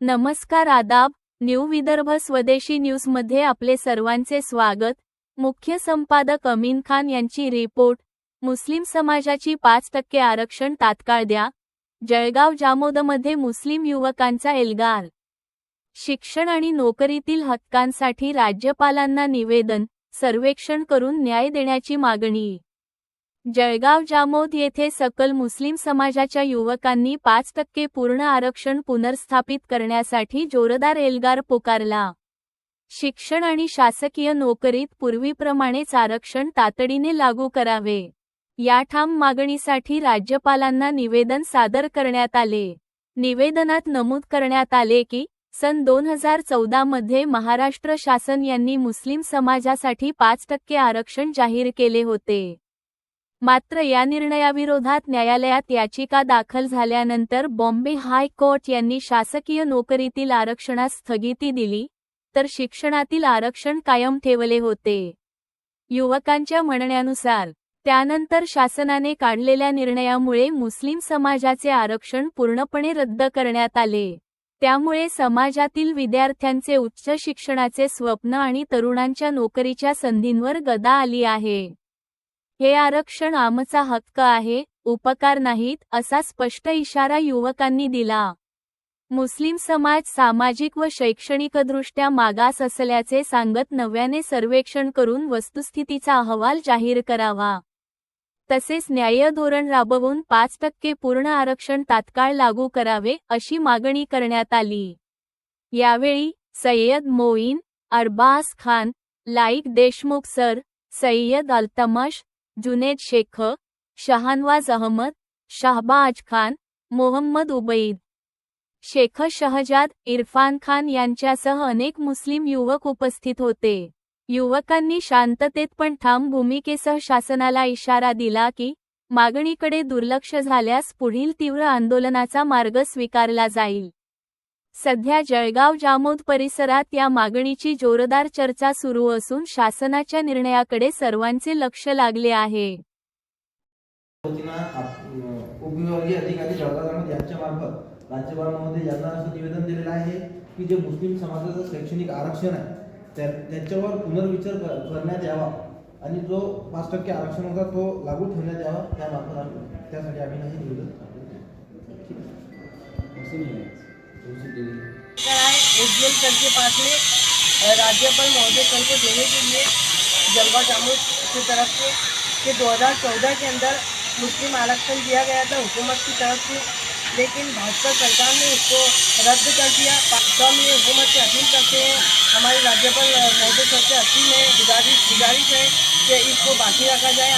नमस्कार आदाब न्यू विदर्भ स्वदेशी न्यूजमध्ये आपले सर्वांचे स्वागत. मुख्य संपादक अमीन खान यांची रिपोर्ट. मुस्लिम समाजाची पाच टक्के आरक्षण तात्काळ द्या. जळगाव जामोदमध्ये मुस्लिम युवकांचा एल्गार शिक्षण आणि नोकरीतील हक्कांसाठी राज्यपालांना निवेदन सर्वेक्षण करून न्याय देण्याची मागणी. जळगाव जामोद येथे सकल मुस्लिम समाजाच्या युवकांनी पाच टक्के पूर्ण आरक्षण पुनर्स्थापित करण्यासाठी जोरदार एल्गार पुकारला. शिक्षण आणि शासकीय नोकरीत पूर्वीप्रमाणेच आरक्षण तातडीने लागू करावे. या ठाम मागणीसाठी राज्यपालांना निवेदन सादर करण्यात आले. निवेदनात नमूद करण्यात आले की सन दोन हजार चौदा मध्ये महाराष्ट्र शासन यांनी मुस्लिम समाजासाठी पाच टक्के आरक्षण जाहीर केले होते. मात्र या निर्णयाविरोधात न्यायालयात याचिका दाखल झाल्यानंतर बॉम्बे हायकोर्ट यांनी शासकीय नोकरीतील आरक्षणास स्थगिती दिली तर शिक्षणातील आरक्षण कायम ठेवले होते. युवकांच्या म्हणण्यानुसार त्यानंतर शासनाने काढलेल्या निर्णयामुळे मुस्लिम समाजाचे आरक्षण पूर्णपणे रद्द करण्यात आले. त्यामुळे समाजातील विद्यार्थ्यांचे उच्च शिक्षणाचे स्वप्न आणि तरुणांच्या नोकरीच्या संधींवर गदा आली आहे. हे आरक्षण आमचा हक्क आहे उपकार नाहीत असा स्पष्ट इशारा युवकांनी दिला. मुस्लिम समाज सामाजिक व शैक्षणिकदृष्ट्या मागास असल्याचे सांगत नव्याने सर्वेक्षण करून वस्तुस्थितीचा अहवाल जाहीर करावा. तसेच न्याय्य धोरण राबवून पाच टक्के पूर्ण आरक्षण तात्काळ लागू करावे अशी मागणी करण्यात आली. यावेळी सय्यद मोईन अरबाज खान लाईक देशमुख सर सय्यद अल्तमश जुनेद शेख शहानवाज अहमद शाहबाज खान मोहम्मद उबईद शेख शहजाद इरफान खान यांच्यासह अनेक मुस्लिम युवक उपस्थित होते. युवकांनी शांततेत पण ठाम भूमिकेसह शासनाला इशारा दिला की मागणीकडे दुर्लक्ष झाल्यास पुढील तीव्र आंदोलनाचा मार्ग स्वीकारला जाईल. सध्या जळगाव जामोद परिसरात या मागणीची जोरदार चर्चा सुरू असून शासनाच्या निर्णयाकडे सर्वांचे लक्ष लागले आहे. उपविभागीय अधिकारी जळगाव ग्रामीण यांच्या मार्फत राज्यपालांमध्ये यांना असं निवेदन दिलेलं आहे की जे मुस्लिम समाजाचं शैक्षणिक आरक्षण आहे त्या त्याच्यावर पुनर्विचार क- करण्यात यावा. आणि जो पाच टक्के आरक्षण होता तो लागू ठेवण्यात यावा त्यामार्फत आम्ही त्यासाठी आम्ही हे निवेदन उज्जवल कर के पास में राज्यपाल महोदय कल को देने के लिए जलवा जामुन की तरफ़ से कि 2014 के अंदर मुस्लिम आरक्षण दिया गया था हुकूमत की तरफ़ से लेकिन भाजपा सरकार ने इसको रद्द कर दिया। तो हम ये हुकूमत से अपील करते हैं। हमारे राज्यपाल अ, महोदय सर से अपील है गुजारिश गुजारिश है कि इसको बाकी रखा जाए